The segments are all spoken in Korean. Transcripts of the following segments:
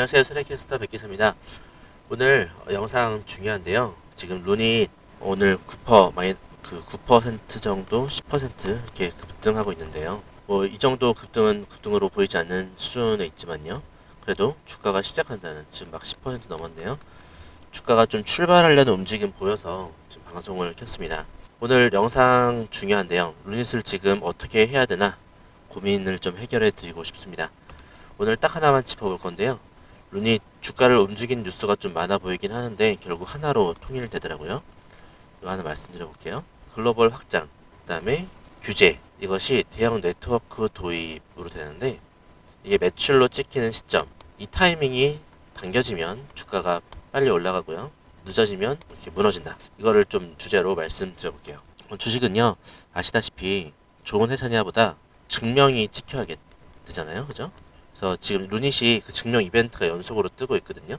안녕하세요. 스레캐스터 백기사입니다. 오늘 어, 영상 중요한데요. 지금 룬이 오늘 9% 마이 그9% 정도 10% 이렇게 급등하고 있는데요. 뭐 이 정도 급등은 급등으로 보이지 않는 수준에 있지만요. 그래도 주가가 시작한다는 지금 막 10% 넘었네요. 주가가 좀 출발하려는 움직임 보여서 지금 방송을 켰습니다. 오늘 영상 중요한데요. 루닛을 지금 어떻게 해야 되나 고민을 좀 해결해 드리고 싶습니다. 오늘 딱 하나만 짚어볼 건데요. 룬이 주가를 움직이는 뉴스가 좀 많아 보이긴 하는데 결국 하나로 통일되더라고요. 이거 하나 말씀드려 볼게요. 글로벌 확장, 그다음에 규제 이것이 대형 네트워크 도입으로 되는데 이게 매출로 찍히는 시점 이 타이밍이 당겨지면 주가가 빨리 올라가고요. 늦어지면 이렇게 무너진다. 이거를 좀 주제로 말씀드려 볼게요. 주식은요 아시다시피 좋은 회사냐보다 증명이 찍혀야 되잖아요, 그죠? 그래서 지금 루닛이 그 증명 이벤트가 연속으로 뜨고 있거든요.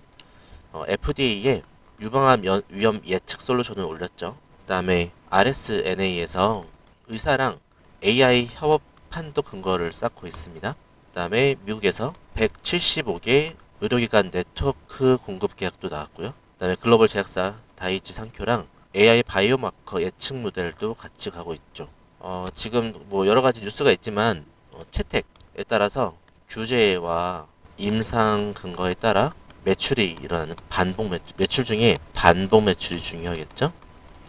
어, FDA에 유방암 연- 위험 예측 솔루션을 올렸죠. 그 다음에 RSNA에서 의사랑 AI 협업 판도 근거를 쌓고 있습니다. 그 다음에 미국에서 175개 의료기관 네트워크 공급 계약도 나왔고요. 그 다음에 글로벌 제약사 다이치 상표랑 AI 바이오마커 예측 모델도 같이 가고 있죠. 어, 지금 뭐 여러 가지 뉴스가 있지만 어, 채택에 따라서 규제와 임상 근거에 따라 매출이 일어나는 반복 매출, 매출 중에 반복 매출이 중요하겠죠?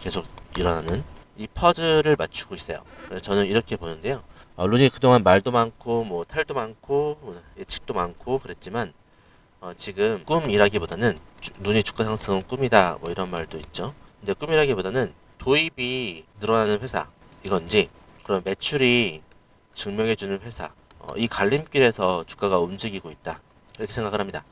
계속 일어나는 이 퍼즐을 맞추고 있어요. 그래서 저는 이렇게 보는데요. 어, 룬이 그동안 말도 많고 뭐 탈도 많고 뭐 예측도 많고 그랬지만 어, 지금 꿈이라기보다는 주, 룬이 주가 상승은 꿈이다 뭐 이런 말도 있죠. 근데 꿈이라기보다는 도입이 늘어나는 회사 이건지 그런 매출이 증명해주는 회사 어, 이 갈림길에서 주가가 움직이고 있다 이렇게 생각을 합니다.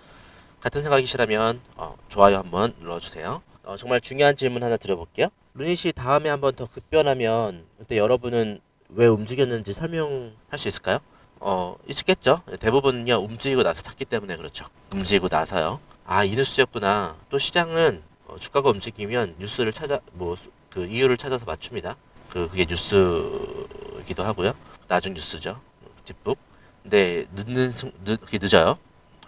같은 생각이시라면 어, 좋아요 한번 눌러주세요. 어, 정말 중요한 질문 하나 드려볼게요. 루닛이 다음에 한번 더 급변하면 그때 여러분은 왜 움직였는지 설명할 수 있을까요? 어 있겠죠. 대부분은요 움직이고 나서 샀기 때문에 그렇죠. 움직이고 나서요. 아 이 뉴스였구나. 또 시장은 어, 주가가 움직이면 뉴스를 찾아 뭐 그 이유를 찾아서 맞춥니다. 그 그게 뉴스이기도 하고요. 나중 뉴스죠. 뒷북. 근데 늦는 순 늦, 그게 늦어요.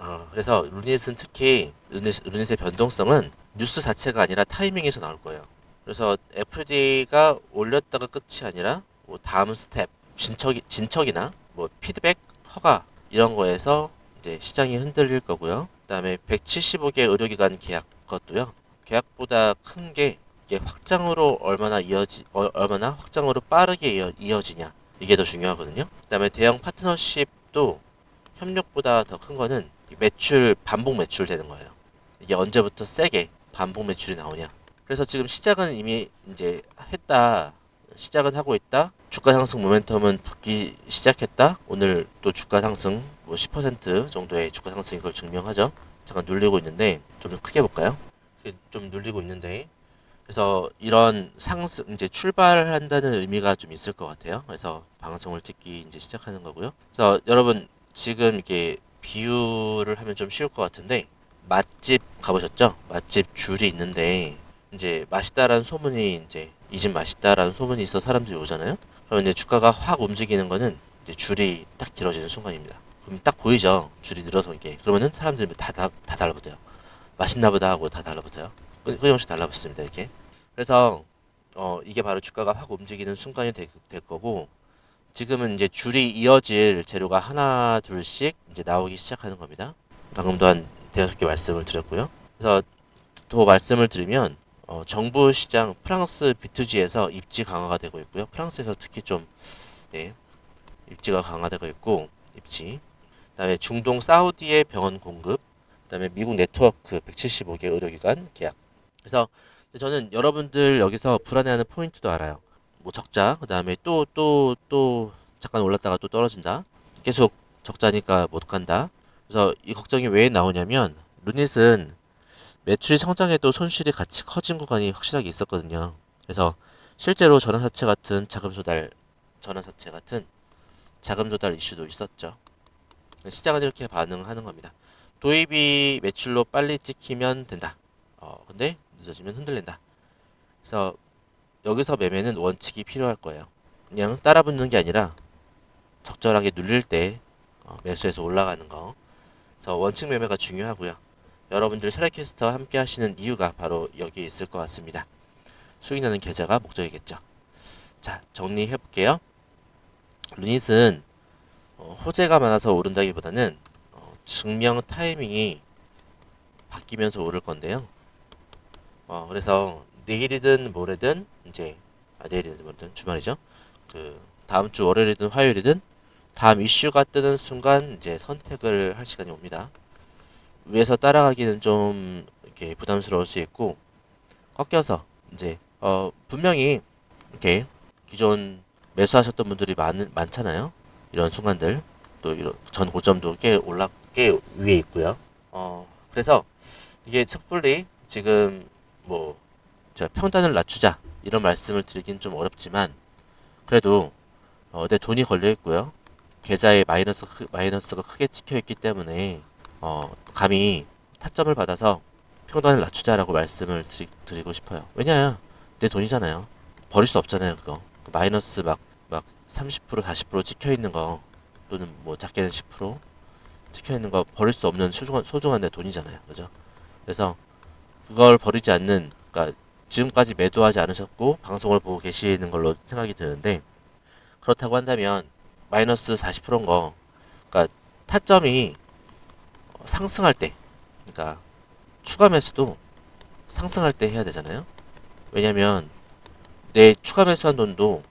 어, 그래서 루닛은 특히 루닛, 루닛의 변동성은 뉴스 자체가 아니라 타이밍에서 나올 거예요. 그래서 FD가 올렸다가 끝이 아니라 뭐 다음 스텝 진척 진척이나 뭐 피드백 허가 이런 거에서 이제 시장이 흔들릴 거고요. 그다음에 175개 의료기관 계약 것도요. 계약보다 큰 게 이게 확장으로 얼마나 이어지 어, 얼마나 확장으로 빠르게 이어, 이어지냐 이게 더 중요하거든요. 그다음에 대형 파트너십도 협력보다 더 큰 거는 이 매출 반복 매출 되는 거예요. 이게 언제부터 세게 반복 매출이 나오냐. 그래서 지금 시작은 이미 이제 했다. 시작은 하고 있다. 주가 상승 모멘텀은 붙기 시작했다. 오늘 또 주가 상승 뭐 10% 정도의 주가 상승이 그걸 증명하죠. 잠깐 눌리고 있는데 좀 크게 볼까요? 이렇게 좀 눌리고 있는데 그래서 이런 상승 이제 출발한다는 의미가 좀 있을 것 같아요. 그래서 방송을 찍기 이제 시작하는 거고요. 그래서 여러분 지금 이게 비유를 하면 좀 쉬울 것 같은데 맛집 가보셨죠? 맛집 줄이 있는데 이제 맛있다라는 소문이 이제 이 집 맛있다라는 소문이 있어 사람들이 오잖아요. 그럼 이제 주가가 확 움직이는 거는 이제 줄이 딱 길어지는 순간입니다. 그럼 딱 보이죠? 줄이 늘어서 이게 그러면은 사람들이 다 다 다 달라붙어요. 맛있나 보다 하고 다 달라붙어요. 끊- 끊임없이 달라붙습니다 이렇게. 그래서 어 이게 바로 주가가 확 움직이는 순간이 될, 될 거고 지금은 이제 줄이 이어질 재료가 하나 둘씩 이제 나오기 시작하는 겁니다. 방금 또한 대여섯 개 말씀을 드렸고요. 그래서 더 말씀을 드리면 어, 정부 시장 프랑스 B2G에서 입지 강화가 되고 있고요. 프랑스에서 특히 좀 네, 입지가 강화되고 있고 입지. 그다음에 중동 사우디의 병원 공급. 그다음에 미국 네트워크 175개 의료기관 계약. 그래서 저는 여러분들 여기서 불안해하는 포인트도 알아요. 뭐 적자, 그 다음에 또 또 또 잠깐 올랐다가 또 떨어진다. 계속 적자니까 못 간다. 그래서 이 걱정이 왜 나오냐면 루닛은 매출이 성장해도 손실이 같이 커진 구간이 확실하게 있었거든요. 그래서 실제로 전환사채 같은 자금 조달, 전환사채 같은 자금 조달 이슈도 있었죠. 시장은 이렇게 반응하는 겁니다. 도입이 매출로 빨리 찍히면 된다. 어, 근데 늦어지면 흔들린다. 그래서 여기서 매매는 원칙이 필요할 거예요. 그냥 따라 붙는 게 아니라 적절하게 눌릴 때 어, 매수해서 올라가는 거. 그래서 원칙 매매가 중요하고요. 여러분들 세라캐스터와 함께 하시는 이유가 바로 여기에 있을 것 같습니다. 수익 나는 계좌가 목적이겠죠. 자, 정리해 볼게요. 루닛은 어, 호재가 많아서 오른다기보다는 어, 증명 타이밍이 바뀌면서 오를 건데요. 어, 그래서 내일이든 모레든 이제 아, 내일이든 모레든 주말이죠. 그 다음 주 월요일이든 화요일이든 다음 이슈가 뜨는 순간 이제 선택을 할 시간이 옵니다. 위에서 따라가기는 좀 이렇게 부담스러울 수 있고 꺾여서 이제 어 분명히 이렇게 기존 매수하셨던 분들이 많 많잖아요. 이런 순간들 또 이런 전 고점도 꽤 올라 꽤 위에 있고요. 어 그래서 이게 섣불리 지금 뭐저 평단을 낮추자 이런 말씀을 드리긴 좀 어렵지만 그래도 어, 내 돈이 걸려 있고요. 계좌에 마이너스 크- 마이너스가 크게 찍혀 있기 때문에 어, 감히 타점을 받아서 평단을 낮추자라고 말씀을 드리, 드리고 싶어요. 왜냐 내 돈이잖아요. 버릴 수 없잖아요. 그거 그 마이너스 막 막 30% 40% 찍혀 있는 거 또는 뭐 작게는 10% 찍혀 있는 거 버릴 수 없는 소중한 소중한 내 돈이잖아요. 그죠? 그래서 그걸 버리지 않는 그러니까 지금까지 매도하지 않으셨고 방송을 보고 계시는 걸로 생각이 드는데 그렇다고 한다면 마이너스 40%인 거 그러니까 타점이 어, 상승할 때 그러니까 추가 매수도 상승할 때 해야 되잖아요. 왜냐면 내 추가 매수한 돈도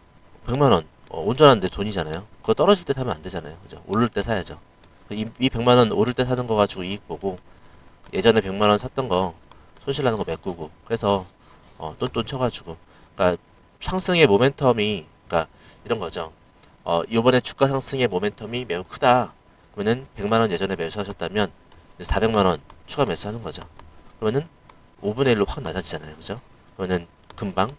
100만 원 어, 온전한 내 돈이잖아요. 그거 떨어질 때 사면 안 되잖아요. 그죠? 오를 때 사야죠. 이, 이 100만 원 오를 때 사는 거 가지고 이익 보고 예전에 100만 원 샀던 거 손실 나는 거 메꾸고 그래서 어, 똔똔 쳐가지고 그러니까 상승의 모멘텀이 그러니까 이런 거죠. 어, 이번에 주가 상승의 모멘텀이 매우 크다. 그러면은 100만 원 예전에 매수하셨다면 이제 400만 원 추가 매수하는 거죠. 그러면은 5분의 1로 확 낮아지잖아요. 그죠? 그러면은 금방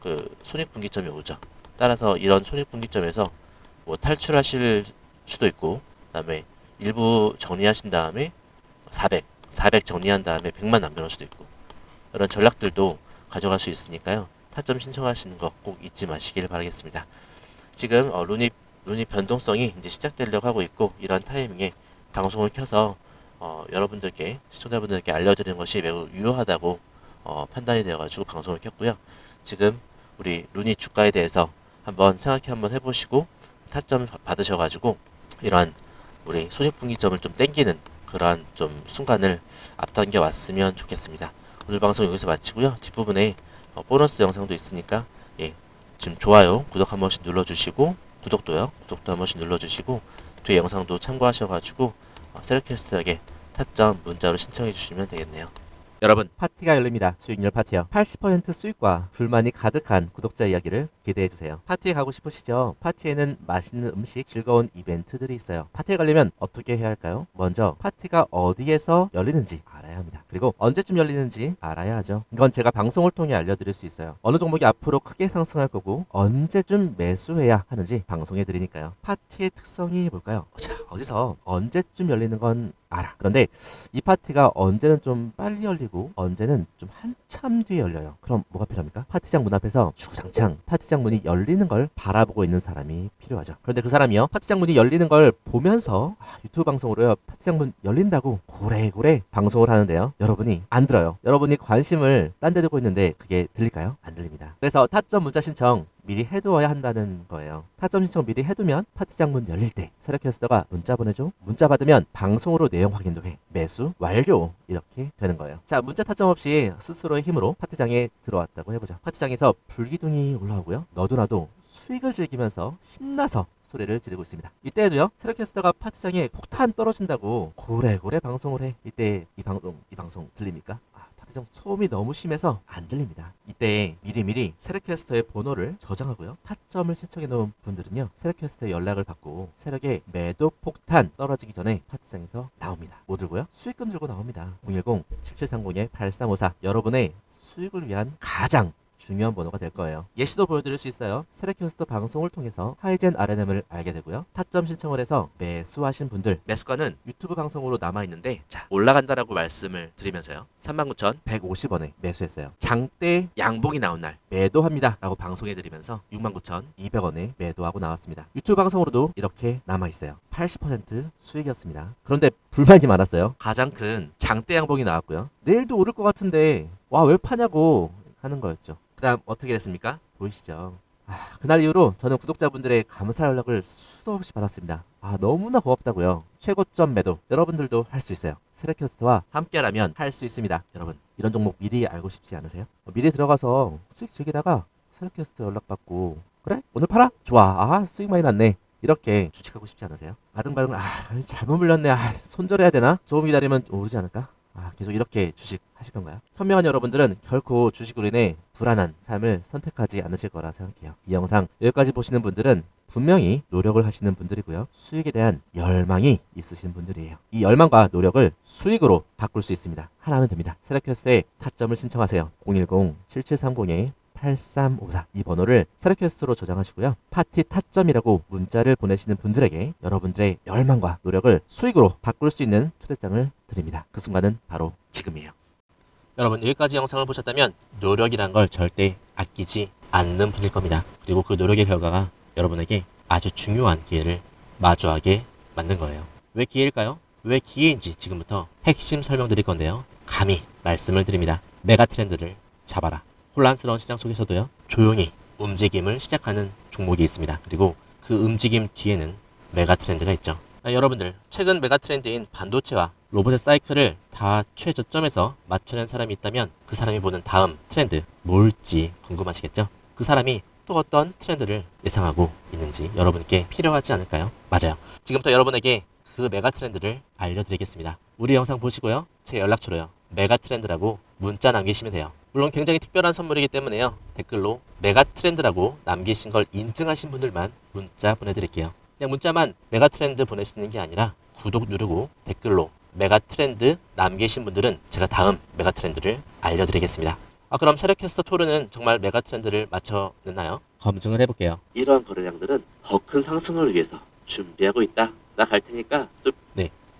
그 손익분기점이 오죠. 따라서 이런 손익분기점에서 뭐 탈출하실 수도 있고 그다음에 일부 정리하신 다음에 400, 400 정리한 다음에 100만 남겨놓을 수도 있고 이런 전략들도 가져갈 수 있으니까요. 타점 신청하시는 거 꼭 잊지 마시길 바라겠습니다. 지금 어, 루니 루니 변동성이 이제 시작되려고 하고 있고 이런 타이밍에 방송을 켜서 어, 여러분들께 시청자분들께 알려드리는 것이 매우 유효하다고 어, 판단이 되어가지고 방송을 켰고요. 지금 우리 루니 주가에 대해서 한번 생각해 한번 해보시고 타점 받으셔가지고 이러한 우리 손익분기점을 좀 땡기는 그러한 좀 순간을 앞당겨 왔으면 좋겠습니다. 오늘 방송 여기서 마치고요. 뒷부분에 어, 보너스 영상도 있으니까 예, 지금 좋아요, 구독 한 번씩 눌러주시고 구독도요, 구독도 한 번씩 눌러주시고 뒤에 영상도 참고하셔가지고 어, 셀캐스트에게 타점 문자로 신청해 주시면 되겠네요. 여러분 파티가 열립니다. 수익률 파티요. 80% 수익과 불만이 가득한 구독자 이야기를 기대해 주세요. 파티에 가고 싶으시죠? 파티에는 맛있는 음식, 즐거운 이벤트들이 있어요. 파티에 가려면 어떻게 해야 할까요? 먼저 파티가 어디에서 열리는지 알아야 합니다. 그리고 언제쯤 열리는지 알아야 하죠. 이건 제가 방송을 통해 알려드릴 수 있어요. 어느 종목이 앞으로 크게 상승할 거고 언제쯤 매수해야 하는지 방송해 드리니까요. 파티의 특성이 뭘까요? 자, 어디서 언제쯤 열리는 건 알아. 그런데 이 파티가 언제는 좀 빨리 열리고 언제는 좀 한참 뒤에 열려요. 그럼 뭐가 필요합니까? 파티장 문 앞에서 주구장창 파티장 문이 열리는 걸 바라보고 있는 사람이 필요하죠. 그런데 그 사람이요. 파티장 문이 열리는 걸 보면서 아, 유튜브 방송으로요. 파티장 문 열린다고 고래고래 방송을 하는데요. 여러분이 안 들어요. 여러분이 관심을 딴 데 두고 있는데 그게 들릴까요? 안 들립니다. 그래서 타점 문자 신청 미리 해두어야 한다는 거예요. 타점 신청 미리 해두면 파티장 문 열릴 때 세력캐스터가 문자 보내줘. 문자 받으면 방송으로 내용 확인도 해. 매수 완료 이렇게 되는 거예요. 자 문자 타점 없이 스스로의 힘으로 파티장에 들어왔다고 해보자. 파티장에서 불기둥이 올라오고요. 너도 나도 수익을 즐기면서 신나서 소리를 지르고 있습니다. 이때에도요, 세력캐스터가 파티장에 폭탄 떨어진다고 고래고래 방송을 해. 이때 이 방송, 이 방송 들립니까? 아, 파티장 소음이 너무 심해서 안 들립니다. 이때 미리미리 세력캐스터의 번호를 저장하고요. 타점을 신청해 놓은 분들은요, 세력캐스터의 연락을 받고 세력의 매도 폭탄 떨어지기 전에 파티장에서 나옵니다. 뭐 들고요? 수익금 들고 나옵니다. 010-7730-8354 여러분의 수익을 위한 가장 중요한 번호가 될 거예요. 예시도 보여드릴 수 있어요. 세레캐스터 방송을 통해서 하이젠 RNM을 알게 되고요. 타점 신청을 해서 매수하신 분들 매수가는 유튜브 방송으로 남아 있는데 자 올라간다라고 말씀을 드리면서요. 39,150원에 매수했어요. 장대 양봉이 나온 날 매도합니다 라고 방송해 드리면서 69,200원에 매도하고 나왔습니다. 유튜브 방송으로도 이렇게 남아 있어요. 80% 수익이었습니다. 그런데 불만이 많았어요. 가장 큰 장대 양봉이 나왔고요. 내일도 오를 것 같은데 와 왜 파냐고 하는 거였죠. 그 다음 어떻게 됐습니까? 보이시죠? 아, 그날 이후로 저는 구독자분들의 감사 연락을 수도 없이 받았습니다. 아, 너무나 고맙다고요. 최고점 매도 여러분들도 할 수 있어요. 세레캐스트와 함께라면 할 수 있습니다. 여러분, 이런 종목 미리 알고 싶지 않으세요? 어, 미리 들어가서 수익 즐기다가 세레캐스트 연락받고 그래? 오늘 팔아? 좋아. 아, 수익 많이 났네. 이렇게 주식하고 싶지 않으세요? 바등바등 아 잘못 물렸네 아 손절해야 되나? 조금 기다리면 오르지 않을까? 아 계속 이렇게 주식 하실 건가요? 현명한 여러분들은 결코 주식으로 인해 불안한 삶을 선택하지 않으실 거라 생각해요. 이 영상 여기까지 보시는 분들은 분명히 노력을 하시는 분들이고요. 수익에 대한 열망이 있으신 분들이에요. 이 열망과 노력을 수익으로 바꿀 수 있습니다. 하나면 됩니다. 세라큐스에 타점을 신청하세요. 010-7730에 8354 이 번호를 세라퀘스트로 저장하시고요. 파티 타점이라고 문자를 보내시는 분들에게 여러분들의 열망과 노력을 수익으로 바꿀 수 있는 초대장을 드립니다. 그 순간은 바로 지금이에요. 여러분 여기까지 영상을 보셨다면 노력이란 걸 절대 아끼지 않는 분일 겁니다. 그리고 그 노력의 결과가 여러분에게 아주 중요한 기회를 마주하게 만든 거예요. 왜 기회일까요? 왜 기회인지 지금부터 핵심 설명드릴 건데요. 감히 말씀을 드립니다. 메가 트렌드를 잡아라. 혼란스러운 시장 속에서도요. 조용히 움직임을 시작하는 종목이 있습니다. 그리고 그 움직임 뒤에는 메가 트렌드가 있죠. 아, 여러분들 최근 메가 트렌드인 반도체와 로봇의 사이클을 다 최저점에서 맞춰낸 사람이 있다면 그 사람이 보는 다음 트렌드 뭘지 궁금하시겠죠? 그 사람이 또 어떤 트렌드를 예상하고 있는지 여러분께 필요하지 않을까요? 맞아요. 지금부터 여러분에게 그 메가 트렌드를 알려드리겠습니다. 우리 영상 보시고요. 제 연락처로요. 메가 트렌드라고 문자 남기시면 돼요. 물론 굉장히 특별한 선물이기 때문에요. 댓글로 메가 트렌드라고 남기신 걸 인증하신 분들만 문자 보내드릴게요. 그냥 문자만 메가 트렌드 보내시는 게 아니라 구독 누르고 댓글로 메가 트렌드 남기신 분들은 제가 다음 메가 트렌드를 알려드리겠습니다. 아 그럼 세력캐스터 토르는 정말 메가 트렌드를 맞춰냈나요? 검증을 해볼게요. 이러한 거래량들은 더 큰 상승을 위해서 준비하고 있다. 나 갈 테니까 좀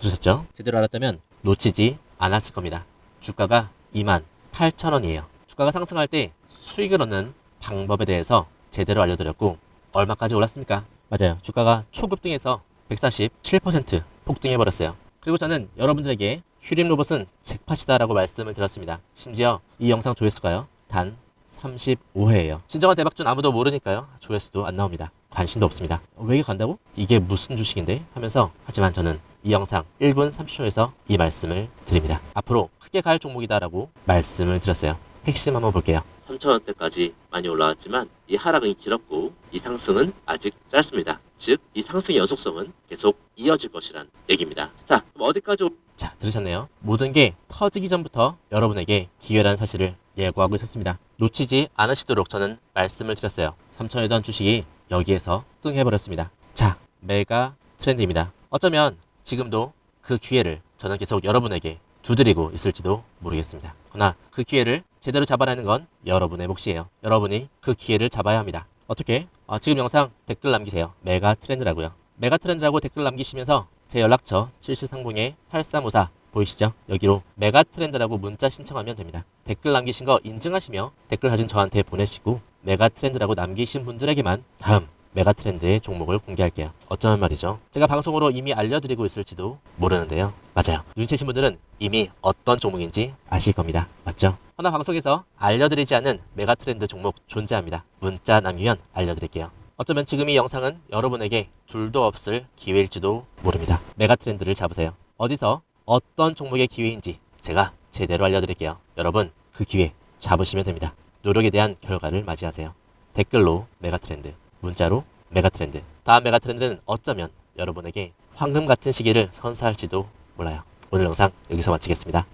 들으셨죠? 제대로 알았다면 놓치지 않았을 겁니다. 주가가 2만 8천 원이에요. 주가가 상승할 때 수익을 얻는 방법에 대해서 제대로 알려드렸고 얼마까지 올랐습니까? 맞아요. 주가가 초급등에서 147% 폭등해버렸어요. 그리고 저는 여러분들에게 휴림 로봇은 잭팟이다라고 말씀을 드렸습니다. 심지어 이 영상 조회수가요. 단 35회예요. 진정한 대박준 아무도 모르니까요. 조회수도 안 나옵니다. 관심도 없습니다. 어, 왜 이게 간다고? 이게 무슨 주식인데? 하면서 하지만 저는 이 영상 1분 30초에서 이 말씀을 드립니다. 앞으로 크게 갈 종목이다라고 말씀을 드렸어요. 핵심 한번 볼게요. 3천원대까지 많이 올라왔지만 이 하락은 길었고 이 상승은 아직 짧습니다. 즉 이 상승의 연속성은 계속 이어질 것이란 얘기입니다. 자 그럼 어디까지 올- 자, 들으셨네요. 모든 게 터지기 전부터 여러분에게 기회라는 사실을 예고하고 있었습니다. 놓치지 않으시도록 저는 말씀을 드렸어요. 3천이던 주식이 여기에서 뚱해버렸습니다. 자, 메가 트렌드입니다. 어쩌면 지금도 그 기회를 저는 계속 여러분에게 두드리고 있을지도 모르겠습니다. 그러나 그 기회를 제대로 잡아내는 건 여러분의 몫이에요. 여러분이 그 기회를 잡아야 합니다. 어떻게? 아, 지금 영상 댓글 남기세요. 메가 트렌드라고요. 메가 트렌드라고 댓글 남기시면서 제 연락처 7730에 8354 보이시죠? 여기로 메가 트렌드라고 문자 신청하면 됩니다. 댓글 남기신 거 인증하시며 댓글 사진 저한테 보내시고 메가 트렌드라고 남기신 분들에게만 다음 메가 트렌드의 종목을 공개할게요. 어쩌면 말이죠. 제가 방송으로 이미 알려드리고 있을지도 모르는데요. 맞아요. 눈치채신 분들은 이미 어떤 종목인지 아실 겁니다. 맞죠? 하나 방송에서 알려드리지 않은 메가 트렌드 종목 존재합니다. 문자 남기면 알려드릴게요. 어쩌면 지금 이 영상은 여러분에게 둘도 없을 기회일지도 모릅니다. 메가 트렌드를 잡으세요. 어디서 어떤 종목의 기회인지 제가 제대로 알려드릴게요. 여러분 그 기회 잡으시면 됩니다. 노력에 대한 결과를 맞이하세요. 댓글로 메가 트렌드, 문자로 메가 트렌드. 다음 메가 트렌드는 어쩌면 여러분에게 황금 같은 시기를 선사할지도 몰라요. 오늘 영상 여기서 마치겠습니다.